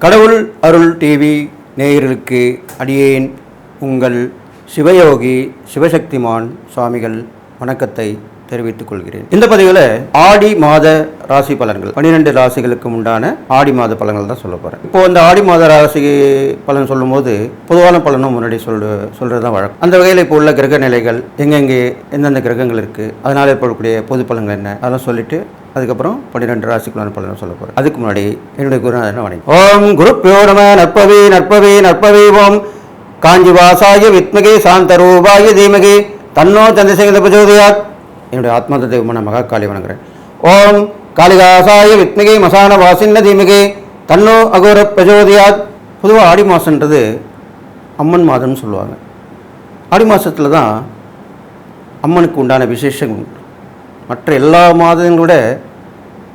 கடவுள் அருள் டிவி நேயர்களுக்கு அடியேன் உங்கள் சிவயோகி சிவசக்திமான் சுவாமிகள் வணக்கத்தை தெரிவித்துக் கொள்கிறேன். இந்த பதிவில் ஆடி மாத ராசி பலன்கள் பன்னிரெண்டு ராசிகளுக்கு உண்டான ஆடி மாத பலன்கள் தான் சொல்ல போகிறேன் இப்போ இந்த ஆடி மாத ராசி பலன் சொல்லும்போது பொதுவான பலனும் முன்னாடி சொல் சொல்கிறது தான் வழக்கம். அந்த வகையில் இப்போ உள்ள கிரக நிலைகள் எங்கெங்கே எந்தெந்த கிரகங்கள் இருக்குது அதனால் ஏற்படக்கூடிய பொது பலன்கள் என்ன அதெல்லாம் சொல்லிட்டு அதுக்கப்புறம் பன்னிரெண்டு ராசிக்குள்ளான பலனும் சொல்ல போகிறேன் அதுக்கு முன்னாடி என்னுடைய குருநாதன் வணக்கம் ஓம் குரு பியோரம நற்பவி நற்பவி நற்பவி ஓம். காஞ்சி வாசாய சாந்த சாந்தரூபாய தீமகி. தன்னோ சந்திரசேகர பிரஜோதயாத் என்னுடைய ஆத்மாத தெய்வமான மகாகாளி வணங்குறேன். ஓம் காளிதாசாய வித்மகி மசான வாசின்ன தீமகி. தன்னோ அகோர பிரஜோதயாத் பொதுவாக ஆடி மாதன்றது அம்மன் மாதம்னு சொல்லுவாங்க. ஆடி மாதத்தில் தான் அம்மனுக்கு உண்டான விசேஷங்கள் உண்டு. மற்ற எல்லா மாதங்களோட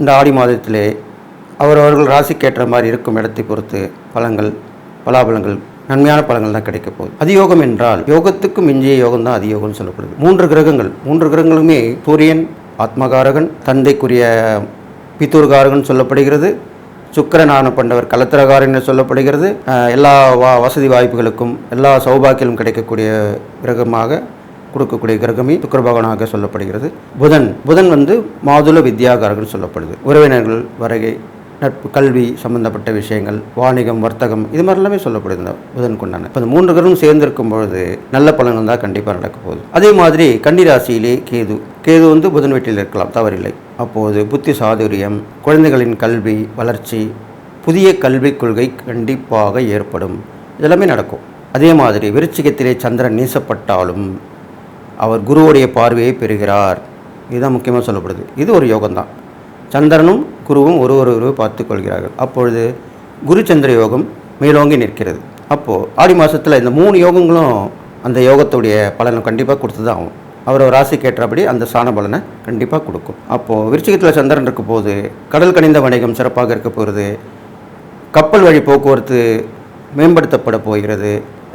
இந்த ஆடி மாதத்திலே அவரவர்கள் ராசிக்கேற்ற மாதிரி இருக்கும் இடத்தை பொறுத்து பழங்கள் பலாபலங்கள் நன்மையான பலங்கள் தான் கிடைக்க போகுது. அதியோகம் என்றால் யோகத்துக்கு மிஞ்சிய யோகம் தான் அதியோகம்னு சொல்லப்படுது. மூன்று கிரகங்கள். மூன்று கிரகங்களுமே சூரியன் ஆத்மகாரகன் தந்தைக்குரிய பித்தூர்காரகன் சொல்லப்படுகிறது சுக்கிரனான பண்டவர் கலத்திரகாரன் சொல்லப்படுகிறது. எல்லா வா வசதி வாய்ப்புகளுக்கும் எல்லா சௌபாக்கியிலும் கிடைக்கக்கூடிய கிரகமாக கொடுக்கக்கூடிய கிரகமே சுக்கர பகவானாக சொல்லப்படுகிறது. புதன் புதன் வந்து மாதுள வித்யாகாரகன் சொல்லப்படுது. உறவினர்கள் வருகை நட்பு கல்வி சம்பந்தப்பட்ட விஷயங்கள் வாணிகம் வர்த்தகம் இது மாதிரி எல்லாமே சொல்லப்படுது இந்த புதன் கொண்டான. இப்போ இந்த மூன்று கிரகம் சேர்ந்திருக்கும் பொழுது நல்ல பலன்கள் தான் கண்டிப்பாக நடக்க போகுது. அதே மாதிரி கன்னிராசியிலே கேது. கேது வந்து புதன் வீட்டில் இருக்கலாம் தவறில்லை. அப்போது புத்தி சாதுரியம் குழந்தைகளின் கல்வி வளர்ச்சி புதிய கல்விக் கொள்கை கண்டிப்பாக ஏற்படும். இதெல்லாமே நடக்கும். அதே மாதிரி விருச்சிகத்திலே சந்திரன் நீசப்பட்டாலும் அவர் குருவுடைய பார்வையை பெறுகிறார். இதுதான் முக்கியமாக சொல்லப்படுது. இது ஒரு யோகம்தான். சந்திரனும் குருவும் ஒரு ஒரு பார்த்து கொள்கிறார்கள். அப்பொழுது குரு சந்திர யோகம் மேலோங்கி நிற்கிறது. அப்போது ஆடி மாதத்தில் இந்த மூணு யோகங்களும் அந்த யோகத்துடைய பலனை கண்டிப்பாக கொடுத்து தான் ஆகும். அவர் ராசிக்கு ஏற்றபடி அந்த சாண பலனை கண்டிப்பாக கொடுக்கும். அப்போது விருச்சிகத்தில் சந்திரன் இருக்க போது கடல் கனிந்த வணிகம் சிறப்பாக இருக்க போகிறது. கப்பல் வழி போக்குவரத்து மேம்படுத்தப்பட போகிறது.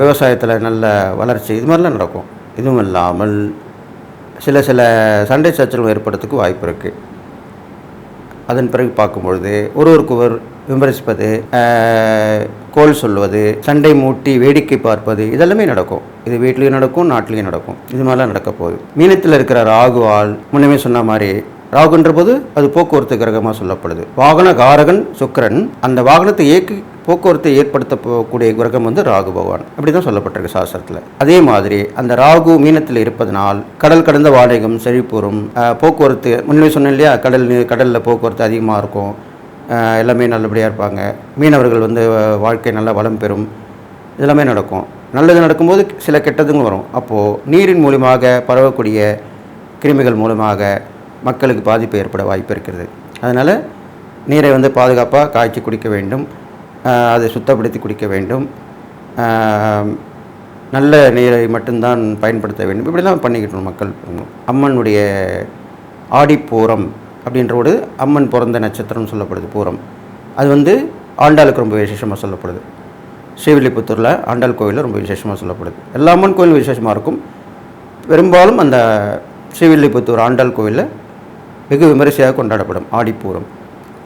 விவசாயத்தில் நல்ல வளர்ச்சி இது மாதிரிலாம் நடக்கும். இதுவும் இல்லாமல் சில சில சண்டை சச்சரவு ஏற்படுறதுக்கு வாய்ப்பு இருக்குது அதன் பிறகு பார்க்கும்பொழுது ஒருவருக்கொருவர் விமர்சிப்பது கோல் சொல்வது சண்டை மூட்டி வேடிக்கை பார்ப்பது இதெல்லாமே நடக்கும். இது வீட்லேயும் நடக்கும் நாட்டிலையும் நடக்கும். இது மாதிரிலாம் நடக்க போகுது. மீனத்தில் இருக்கிற ராகுவால் முன்னமே சொன்ன மாதிரி ராகுன்ற போது அது போக்குவரத்து கிரகமாக சொல்லப்படுது. வாகன காரகன் சுக்கரன் அந்த வாகனத்தை இயக்கி போக்குவரத்தை ஏற்படுத்த போகக்கூடிய கிரகம் வந்து ராகு பகவான். அப்படி தான் சொல்லப்பட்டிருக்கு சாஸ்திரத்தில். அதே மாதிரி அந்த ராகு மீனத்தில் இருப்பதனால் கடல் கடந்த வாடகம் செழிப்புறும். போக்குவரத்து முன்னே சொன்னேன் இல்லையா கடல் கடலில் போக்குவரத்து அதிகமாக இருக்கும். எல்லாமே நல்லபடியாக இருப்பாங்க. மீனவர்கள் வந்து வாழ்க்கை நல்லா வளம் பெறும். இதெல்லாமே நடக்கும். நல்லது நடக்கும்போது சில கெட்டதுங்களும் வரும். அப்போது நீரின் மூலியமாக பரவக்கூடிய கிருமிகள் மூலமாக மக்களுக்கு பாதிப்பு ஏற்பட வாய்ப்பு இருக்கிறது. அதனால் நீரை வந்து பாதுகாப்பாக காய்ச்சி குடிக்க வேண்டும். அதை சுத்தப்படுத்தி குடிக்க வேண்டும். நல்ல நீரை மட்டும்தான் பயன்படுத்த வேண்டும். இப்படிலாம் பண்ணிக்கிட்டோம் மக்கள். அம்மனுடைய ஆடிப்பூரம் அப்படின்ற ஒரு அம்மன் பிறந்த நட்சத்திரம் சொல்லப்படுது பூரம். அது வந்து ஆண்டாளுக்கு ரொம்ப விசேஷமாக சொல்லப்படுது. ஸ்ரீவில்லிபுத்தூரில் ஆண்டாள் கோயிலில் ரொம்ப விசேஷமாக சொல்லப்படுது. எல்லா அம்மன் கோயிலும் விசேஷமாக இருக்கும். பெரும்பாலும் அந்த ஸ்ரீவில்லிபுத்தூர் ஆண்டாள் கோயிலில் வெகு விமரிசையாக கொண்டாடப்படும் ஆடிப்பூரம்.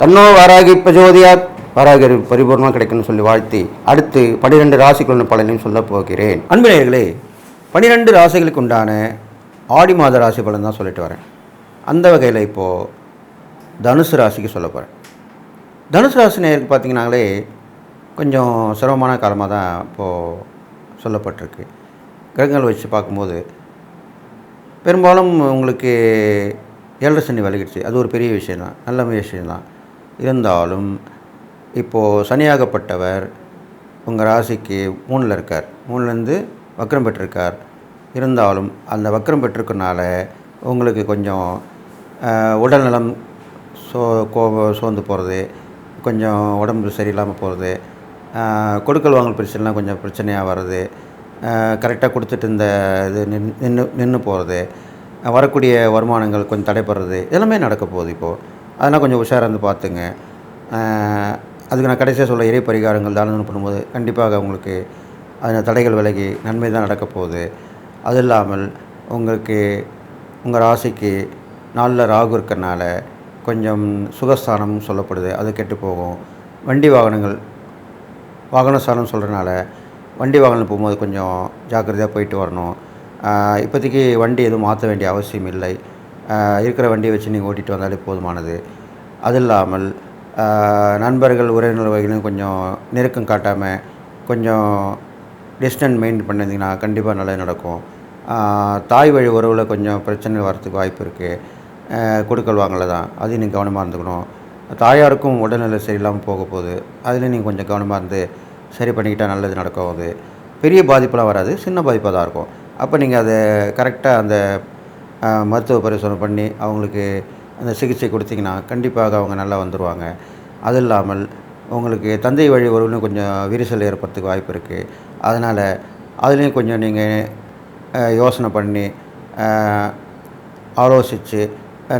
தன்னோ வாராகி பிரஜோதியாத் வாராகி பரிபூர்ணமாக கிடைக்கும்னு சொல்லி வாழ்த்தி அடுத்து பன்னிரெண்டு ராசிக்குள்ள பலனையும் சொல்லப் போகிறேன். அன்பினர்களே பன்னிரெண்டு ராசிகளுக்கு உண்டான ஆடி மாத ராசி பலன் தான் சொல்லிட்டு வரேன். அந்த வகையில் இப்போது தனுசு ராசிக்கு சொல்ல போகிறேன் தனுசு ராசி நேருக்கு பார்த்தீங்கன்னாலே கொஞ்சம் சிரமமான காலமாக தான் இப்போது சொல்லப்பட்டிருக்கு. கிரகங்கள் வச்சு பார்க்கும்போது பெரும்பாலும் உங்களுக்கு ஏழரை சனி விலகிடுச்சு அது ஒரு பெரிய விஷயந்தான் நல்ல விஷயந்தான் இருந்தாலும் இப்போது சனியாகப்பட்டவர் உங்கள் ராசிக்கு மூணில் இருக்கார். மூணுலேருந்து வக்கரம் பெற்றிருக்கார். இருந்தாலும் அந்த வக்கரம் பெற்றிருக்கனால உங்களுக்கு கொஞ்சம் உடல்நலம் சோ கோ சோர்ந்து போகிறது கொஞ்சம் உடம்பு சரியில்லாமல் போகிறது கொடுக்கல் வாங்கல் பிரச்சனைலாம் கொஞ்சம் பிரச்சனையாக வர்றது கரெக்டாக கொடுத்துட்டு இந்த இது நின் நின்று நின்று போகிறது வரக்கூடிய வருமானங்கள் கொஞ்சம் தடைப்படுறது எல்லாமே நடக்க போகுது இப்போது அதெல்லாம் கொஞ்சம் உஷாராக இருந்து பார்த்துங்க. அதுக்கு நான் கடைசியாக சொல்ல இறை பரிகாரங்கள் தானம் பண்ணும்போது கண்டிப்பாக உங்களுக்கு அதில் தடைகள் விலகி நன்மை தான் நடக்கப் போகுது. அது இல்லாமல் உங்களுக்கு உங்கள் ராசிக்கு நாளில் ராகு இருக்கறனால கொஞ்சம் சுகஸ்தானம் சொல்லப்படுது. அது கெட்டு போகும். வண்டி வாகனங்கள் வாகன ஸ்தானம் சொல்கிறனால வண்டி வாகனம் போகும்போது கொஞ்சம் ஜாக்கிரதையாக போயிட்டு வரணும். இப்போதைக்கு வண்டி எதுவும் மாற்ற வேண்டிய அவசியம் இல்லை. இருக்கிற வண்டியை வச்சு நீங்கள் ஓட்டிகிட்டு வந்தாலே போதுமானது. அது இல்லாமல் நண்பர்கள் உறவினர்களும் கொஞ்சம் நெருக்கம் காட்டாமல் கொஞ்சம் டிஸ்டன்ஸ் மெயின்டைன் பண்ணியிருந்தீங்கன்னா கண்டிப்பாக நல்லது நடக்கும். தாய் வழி உறவில் கொஞ்சம் பிரச்சனை வரத்துக்கு வாய்ப்பு இருக்குது கொடுக்கல் வாங்கல தான். அதையும் நீங்கள் கவனமாக இருந்துக்கணும். தாயாருக்கும் உடல்நிலை சரியில்லாமல் போக போகுது. அதுலேயும் நீங்கள் கொஞ்சம் கவனமாக இருந்து சரி பண்ணிக்கிட்டால் நல்லது நடக்கும் அது. பெரிய பாதிப்பெலாம் வராது. சின்ன பாதிப்பாக தான் இருக்கும். அப்போ நீங்கள் அதை கரெக்டாக அந்த மருத்துவ பரிசோதனை பண்ணி அவங்களுக்கு அந்த சிகிச்சை கொடுத்தீங்கன்னா கண்டிப்பாக அவங்க நல்லா வந்துடுவாங்க அது இல்லாமல் உங்களுக்கு தந்தை வழி உறவுலையும் கொஞ்சம் விரிசல் ஏற்படுறதுக்கு வாய்ப்பு இருக்குது அதனால் அதுலேயும் கொஞ்சம் நீங்கள் யோசனை பண்ணி ஆலோசித்து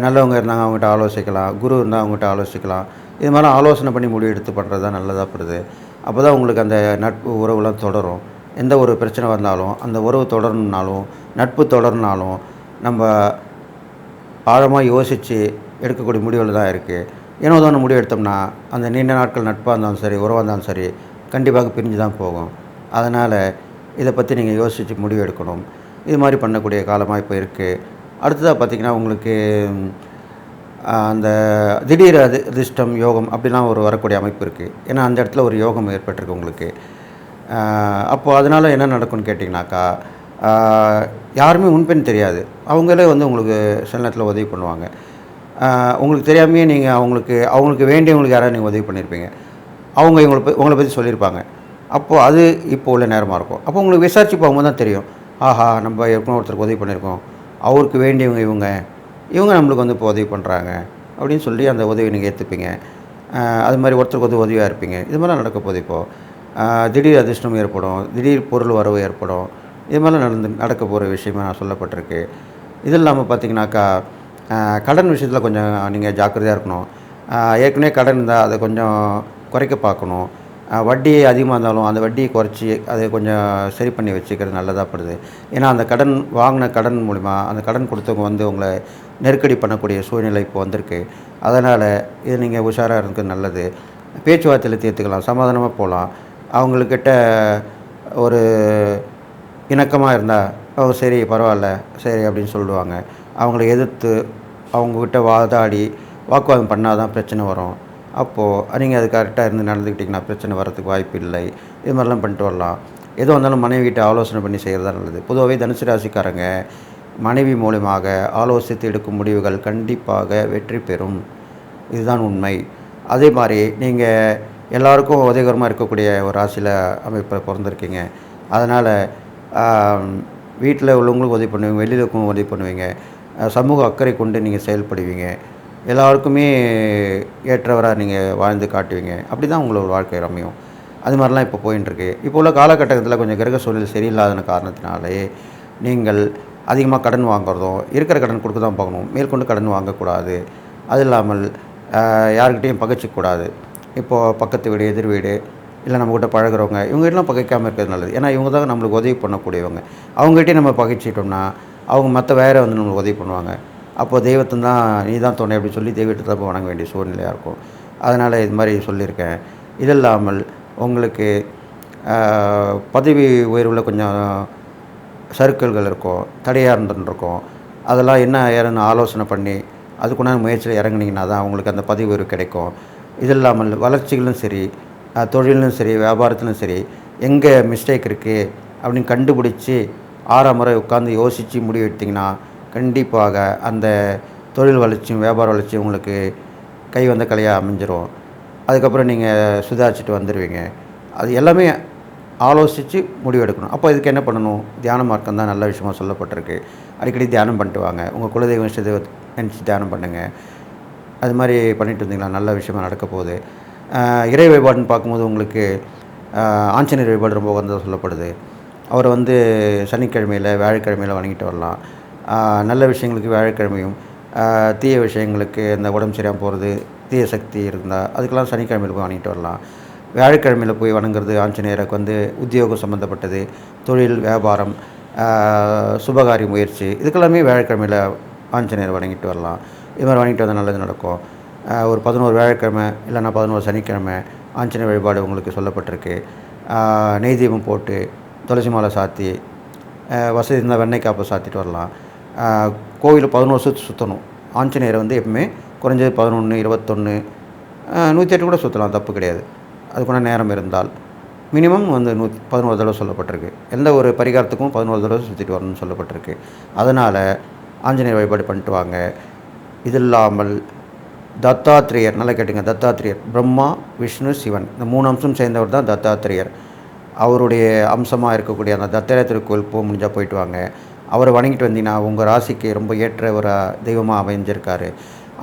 நல்லவங்க இருந்தாங்க அவங்ககிட்ட ஆலோசிக்கலாம் குரு இருந்தால் அவங்ககிட்ட ஆலோசிக்கலாம். இது மாதிரி ஆலோசனை பண்ணி முடிவு எடுத்து பண்ணுறது தான் நல்லதாக படுது. அப்போ தான் உங்களுக்கு அந்த நட்பு உறவுலாம் தொடரும். எந்த ஒரு பிரச்சனை வந்தாலும் அந்த உறவு தொடரணுனாலும் நட்பு தொடரணுனாலும் நம்ம ஆழமாக யோசித்து எடுக்கக்கூடிய முடிவுகள் தான் இருக்குது ஏனோ தான் முடிவு எடுத்தோம்னா அந்த நீண்ட நாட்கள் நட்பாக இருந்தாலும் சரி உறவாக இருந்தாலும் சரி கண்டிப்பாக பிரிஞ்சு தான் போகும். அதனால் இதை பற்றி நீங்கள் யோசித்து முடிவு எடுக்கணும். இது மாதிரி பண்ணக்கூடிய காலமாக இப்போ இருக்குது அடுத்ததாக பார்த்திங்கன்னா உங்களுக்கு அந்த திடீர் அது அதிர்ஷ்டம் யோகம் அப்படிலாம் ஒரு வரக்கூடிய அமைப்பு இருக்குது ஏன்னா அந்த இடத்துல ஒரு யோகம் ஏற்பட்டிருக்கு உங்களுக்கு. அப்போது அதனால் என்ன நடக்கும்னு கேட்டிங்கனாக்கா யாருமே முன்பெண் தெரியாது. அவங்களே வந்து உங்களுக்கு சில நேரத்தில் உதவி பண்ணுவாங்க. உங்களுக்கு தெரியாமையே நீங்கள் அவங்களுக்கு அவங்களுக்கு வேண்டியவங்களுக்கு யாராவது நீங்கள் உதவி பண்ணியிருப்பீங்க அவங்க இவங்களை ப- உங்களை பற்றி சொல்லியிருப்பாங்க அப்போது அது இப்போ உள்ள நேரமாக இருக்கும். அப்போ உங்களுக்கு விசாரிச்சு போகும்போது தான் தெரியும். ஆஹா நம்ம ஏற்கனவே ஒருத்தருக்கு உதவி பண்ணியிருக்கோம் அவருக்கு வேண்டியவங்க இவங்க. இவங்க நம்மளுக்கு வந்து இப்போ உதவி பண்ணுறாங்க அப்படின்னு சொல்லி அந்த உதவி நீங்கள் ஏற்றுப்பீங்க அது மாதிரி ஒருத்தருக்கு வந்து உதவியாக இருப்பீங்க. இது மாதிரிலாம் நடக்க போகுது இப்போது திடீர் அதிர்ஷ்டம் ஏற்படும். திடீர் பொருள் வரவு ஏற்படும். இது மாதிரிலாம் நடந்து நடக்க போகிற விஷயமா சொல்லப்பட்டிருக்கு. இது இல்லாமல் பார்த்தீங்கன்னாக்கா கடன் விஷயத்தில் கொஞ்சம் நீங்கள் ஜாக்கிரதையாக இருக்கணும். ஏற்கனவே கடன் இருந்தால் அதை கொஞ்சம் குறைக்க பார்க்கணும். வட்டி அதிகமாக இருந்தாலும் அந்த வட்டியை குறைச்சி அதை கொஞ்சம் சரி பண்ணி வச்சுக்கிறது நல்லதாக படுது ஏன்னா அந்த கடன் வாங்கின கடன் மூலிமா அந்த கடன் கொடுத்தவங்க வந்து உங்களை நெருக்கடி பண்ணக்கூடிய சூழ்நிலை இப்போ வந்திருக்கு. அதனால் இது நீங்கள் உஷாராக இருக்கிறது நல்லது. பேச்சுவார்த்தையில் தீர்த்துக்கலாம் சமாதானமாக போகலாம். அவங்கக்கிட்ட ஒரு இணக்கமாக இருந்தால் ஓ சரி பரவாயில்ல சரி அப்படின்னு சொல்லுவாங்க. அவங்கள எதிர்த்து அவங்கக்கிட்ட வாதாடி வாக்குவாதம் பண்ணால் தான் பிரச்சனை வரும். அப்போது நீங்கள் அது கரெக்டாக இருந்து நடந்துக்கிட்டிங்கன்னா பிரச்சனை வரதுக்கு வாய்ப்பு இல்லை. இது மாதிரிலாம் பண்ணிட்டு வரலாம். எதுவும் வந்தாலும் மனைவிகிட்ட ஆலோசனை பண்ணி செய்கிறது தான் நல்லது. பொதுவாகவே தனுசு ராசிக்காரங்க மனைவி மூலியமாக ஆலோசித்து எடுக்கும் முடிவுகள் கண்டிப்பாக வெற்றி பெறும். இதுதான் உண்மை. அதே மாதிரி நீங்கள் எல்லாருக்கும் உதவிகரமாக இருக்கக்கூடிய ஒரு ராசியில் அமைப்பில் பிறந்திருக்கீங்க. அதனால் வீட்டில் உள்ளவங்களுக்கும் உதவி பண்ணுவீங்க வெளியில் இருக்கவங்க உதவி பண்ணுவீங்க சமூக அக்கறை கொண்டு நீங்கள் செயல்படுவீங்க எல்லாருக்குமே ஏற்றவராக நீங்கள் வாழ்ந்து காட்டுவீங்க. அப்படி தான் உங்களோட வாழ்க்கை ரமையும் அது மாதிரிலாம் இப்போ போயின்ட்டுருக்கு இப்போ உள்ள காலகட்டத்தில் கொஞ்சம் கிரக சூழல் சரியில்லாத காரணத்தினாலே நீங்கள் அதிகமாக கடன் வாங்குறதும் இருக்கிற கடன் கொடுக்க தான் பார்க்கணும். மேற்கொண்டு கடன் வாங்கக்கூடாது. அது இல்லாமல் யாருக்கிட்டேயும் யார்கிட்டயும் பகைச்சிக்கூடாது இப்போது பக்கத்து வீடு எதிர் வீடு இல்லை நம்மக்கிட்ட பழகுறவங்க இவங்ககிட்டலாம் பகைக்காமல் இருக்கிறது நல்லது. ஏன்னா இவங்க தான் நம்மளுக்கு உதவி பண்ணக்கூடியவங்க. அவங்ககிட்டயும் நம்ம பகைச்சிட்டோம்னா அவங்க மற்ற வேறு வந்து நம்மளுக்கு உதவி பண்ணுவாங்க. அப்போது தெய்வத்தை தான் நீ தான் துணை அப்படின்னு சொல்லி தெய்வத்தை தான் வணங்க வேண்டிய சூழ்நிலையாக இருக்கும். அதனால் இது மாதிரி சொல்லியிருக்கேன். இது இல்லாமல் உங்களுக்கு பதவி உயர்வில் கொஞ்சம் சர்க்கிள்கள் இருக்கும் தடையாக இருந்துருக்கும் அதெல்லாம் என்ன ஏறன்னு ஆலோசனை பண்ணி அதுக்குண்டான முயற்சியில் இறங்குனீங்கன்னா தான் உங்களுக்கு அந்த பதவி உயர்வு கிடைக்கும். இது இல்லாமல் வளர்ச்சிகளும் சரி தொழிலும் சரி வியாபாரத்திலும் சரி எங்கே மிஸ்டேக் இருக்குது அப்படின்னு கண்டுபிடிச்சி ஆறாம் முறை உட்காந்து யோசித்து முடிவு எடுத்திங்கன்னா கண்டிப்பாக அந்த தொழில் வளர்ச்சியும் வியாபார வளர்ச்சியும் உங்களுக்கு கை வந்த கலையாக அமைஞ்சிரும். அதுக்கப்புறம் நீங்கள் சுதாரிச்சுட்டு வந்துடுவீங்க அது எல்லாமே ஆலோசித்து முடிவெடுக்கணும் அப்போ இதுக்கு என்ன பண்ணணும்? தியான மார்க்கம் தான் நல்ல விஷயமா சொல்லப்பட்டிருக்கு. அடிக்கடி தியானம் பண்ணிட்டு வாங்க. உங்கள் குலதெய்வம் இஷ்டத்தை நினச்சி தியானம் பண்ணுங்கள் அது மாதிரி பண்ணிட்டு இருந்தீங்களா நல்ல விஷயமா நடக்க போகுது. இறை வழிபாடுன்னு பார்க்கும்போது உங்களுக்கு ஆஞ்சநேயர் வழிபாடு ரொம்ப உகந்ததாக சொல்லப்படுது. அவரை வந்து சனிக்கிழமையில் வியாழக்கிழமையில் வணங்கிட்டு வரலாம். நல்ல விஷயங்களுக்கு வியாழக்கிழமையும் தீய விஷயங்களுக்கு இந்த உடம்பு சரியாக போகிறது தீய சக்தி இருந்தால் அதுக்கெல்லாம் சனிக்கிழமையில் போய் வணங்கிட்டு வரலாம். வியாழக்கிழமையில் போய் வணங்குறது ஆஞ்சநேயருக்கு வந்து உத்தியோகம் சம்மந்தப்பட்டது தொழில் வியாபாரம் சுபகாரி சுபகாரிய முயற்சி இதுக்கெல்லாமே வியாழக்கிழமையில் ஆஞ்சநேயர் வணங்கிட்டு வரலாம். இது மாதிரி வணங்கிட்டு வந்தால் நல்லது நடக்கும். ஒரு பதினோரு வியாழக்கிழமை இல்லைன்னா பதினோரு சனிக்கிழமை ஆஞ்சநேயர் வழிபாடு உங்களுக்கு சொல்லப்பட்டிருக்கு. நெய் தீபம் போட்டு துளசி மாலை சாத்தி வசதி இருந்தால் வெண்ணெய் சாத்திட்டு வரலாம். கோவிலில் பதினோரு சுற்று சுற்றணும் ஆஞ்சநேயரை வந்து எப்பவுமே குறைஞ்சது பதினொன்று இருபத்தொன்று நூற்றி எட்டு கூட சுற்றலாம் தப்பு கிடையாது. அதுக்குள்ள நேரம் இருந்தால். மினிமம் வந்து நூ பதினோரு தடவை சொல்லப்பட்டிருக்கு. எந்த ஒரு பரிகாரத்துக்கும் பதினோரு தடவை சுற்றிட்டு வரணும்னு சொல்லப்பட்டிருக்கு. அதனால் ஆஞ்சநேயர் வழிபாடு பண்ணிட்டு வாங்க. இது இல்லாமல் தத்தாத்திரேயர் நல்லா கேட்டுங்க. தத்தாத்திரேயர் பிரம்மா விஷ்ணு சிவன். இந்த மூணு அம்சம் சேர்ந்தவர் தான் தத்தாத்திரேயர். அவருடைய அம்சமாக இருக்கக்கூடிய அந்த தத்தாத்திரேய திருக்கோயில் போக முடிஞ்சால் போயிட்டு வாங்க. அவரை வணங்கிட்டு வந்தீங்கன்னா உங்கள் ராசிக்கு ரொம்ப ஏற்ற ஒரு தெய்வமாக அமைஞ்சிருக்காரு.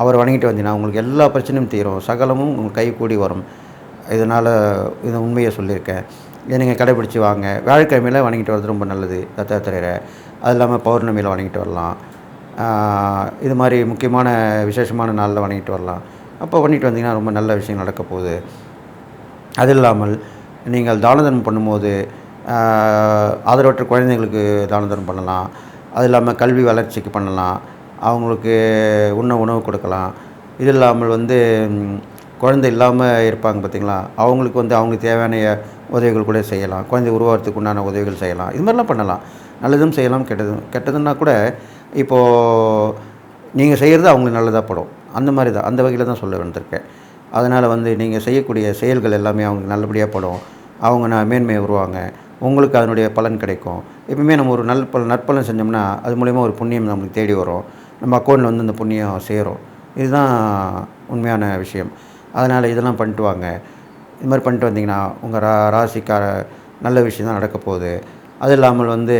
அவர் வணங்கிட்டு வந்தீங்கன்னா உங்களுக்கு எல்லா பிரச்சனையும் தீரும். சகலமும் உங்களுக்கு கை கூடி வரும். இதனால் இது உண்மையை சொல்லியிருக்கேன். இதை நீங்கள் கடைப்பிடிச்சி வாங்க. வியாழக்கிழமையில் வணங்கிட்டு வர்றது ரொம்ப நல்லது தத்தாத்திரையரை. அது இல்லாமல் பௌர்ணமியில் வணங்கிட்டு வரலாம். இது மாதிரி முக்கியமான விசேஷமான நாளில் வணங்கிட்டு வரலாம். அப்போ பண்ணிட்டு வந்தீங்கன்னா ரொம்ப நல்ல விஷயம் நடக்க போகுது. அது இல்லாமல் நீங்கள் தான தர்மம் பண்ணும்போது ஆதரவற்ற குழந்தைங்களுக்கு தான தர்மம் பண்ணலாம். அது இல்லாமல் கல்வி வளர்ச்சிக்கு பண்ணலாம். அவங்களுக்கு உண்ண உணவு கொடுக்கலாம். இது இல்லாமல் வந்து குழந்தை இல்லாமல் இருப்பாங்க பார்த்தீங்களா அவங்களுக்கு வந்து அவங்களுக்கு தேவையான உதவிகள் கூட செய்யலாம். குழந்தை உருவாகிறதுக்கு உண்டான உதவிகள் செய்யலாம். இது மாதிரிலாம் பண்ணலாம். நல்லதும் செய்யலாம் கெட்டதும். கெட்டதுன்னா கூட இப்போது நீங்கள் செய்கிறது அவங்களுக்கு நல்லதாக படும். அந்த மாதிரி தான். அந்த வகையில் தான் சொல்ல வந்திருக்கேன். அதனால் வந்து நீங்கள் செய்யக்கூடிய செயல்கள் எல்லாமே அவங்களுக்கு நல்லபடியாக படும். அவங்க நான் மேன்மையை வருவாங்க உங்களுக்கு அதனுடைய பலன் கிடைக்கும். எப்பவுமே நம்ம ஒரு நல் பல நற்பலன் செஞ்சோம்னா அது மூலயமா ஒரு புண்ணியம் நம்மளுக்கு தேடி வரும். நம்ம அக்கௌண்ட்டில் வந்து அந்த புண்ணியம் சேரும். இதுதான் உண்மையான விஷயம். அதனால் இதெல்லாம் பண்ணிட்டு வாங்க. இது மாதிரி பண்ணிட்டு வந்தீங்கன்னா உங்கள் ரா ராசிக்கார நல்ல விஷயம் தான் நடக்க போகுது. அது இல்லாமல் வந்து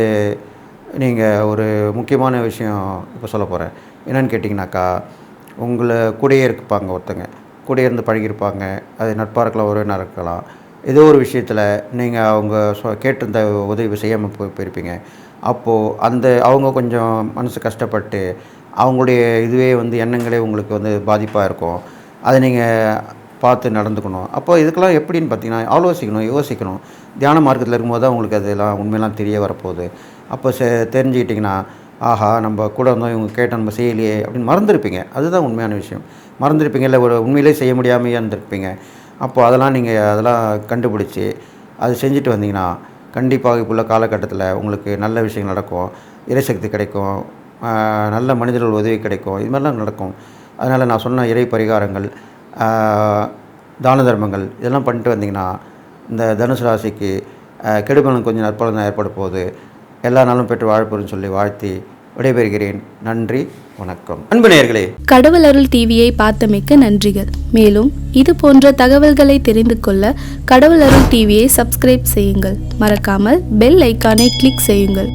நீங்கள் ஒரு முக்கியமான விஷயம் இப்போ சொல்ல போகிறேன் என்னென்னு கேட்டிங்கனாக்கா உங்களை கூடயே இருப்பாங்க ஒருத்தங்க. கூடயே இருந்து பழகியிருப்பாங்க. அது நட்பாக இருக்கலாம் உறவினராக இருக்கலாம். ஏதோ ஒரு விஷயத்தில் நீங்கள் அவங்க சொ கேட்டிருந்த உதவி செய்யாமல் போய் போயிருப்பீங்க. அப்போது அந்த அவங்க கொஞ்சம் மனசு கஷ்டப்பட்டு அவங்களுடைய இதுவே வந்து எண்ணங்களே உங்களுக்கு வந்து பாதிப்பாக இருக்கும். அதை நீங்கள் பார்த்து நடந்துக்கணும். அப்போ இதுக்கெல்லாம் எப்படின்னு பார்த்தீங்கன்னா ஆலோசிக்கணும் யோசிக்கணும். தியான மார்க்கத்தில் இருக்கும்போது தான் உங்களுக்கு அதெல்லாம் உண்மையெல்லாம் தெரிய வரப்போகுது. அப்போ செ தெரிஞ்சுக்கிட்டிங்கன்னா ஆஹா நம்ம கூட இருந்தோம் இவங்க கேட்டோம் நம்ம செய்யலையே அப்படின்னு மறந்துருப்பீங்க. அதுதான் உண்மையான விஷயம். மறந்துருப்பீங்க இல்லை ஒரு உண்மையிலே செய்ய முடியாமையே இருந்திருப்பீங்க. அப்போ அதெல்லாம் நீங்கள் அதெல்லாம் கண்டுபிடிச்சி அது செஞ்சுட்டு வந்தீங்கன்னா கண்டிப்பாக இப்போ உள்ள காலகட்டத்தில் உங்களுக்கு நல்ல விஷயங்கள் நடக்கும். இறைசக்தி கிடைக்கும். நல்ல மனிதர்கள் உதவி கிடைக்கும். இது மாதிரிலாம் நடக்கும். அதனால் நான் சொன்ன இறை பரிகாரங்கள் தான தர்மங்கள் இதெல்லாம் பண்ணிட்டு வந்தீங்கன்னா இந்த தனுசு ராசிக்கு கெடுபலன் கொஞ்சம் நற்பலன் ஏற்பட போகுது. எல்லா நாளும் பெற்று வாழ்ப்புன்னு சொல்லி வாழ்த்தி விடைபெறுகிறேன். நன்றி வணக்கம். அன்பு நேர்களே கடவுள் அருள் டிவியை பார்த்தமைக்க நன்றிகள். மேலும் இது போன்ற தகவல்களை தெரிந்து கொள்ள கடவுள் அருள் டிவியை சப்ஸ்கிரைப் செய்யுங்கள். மறக்காமல் பெல் ஐக்கானை கிளிக் செய்யுங்கள்.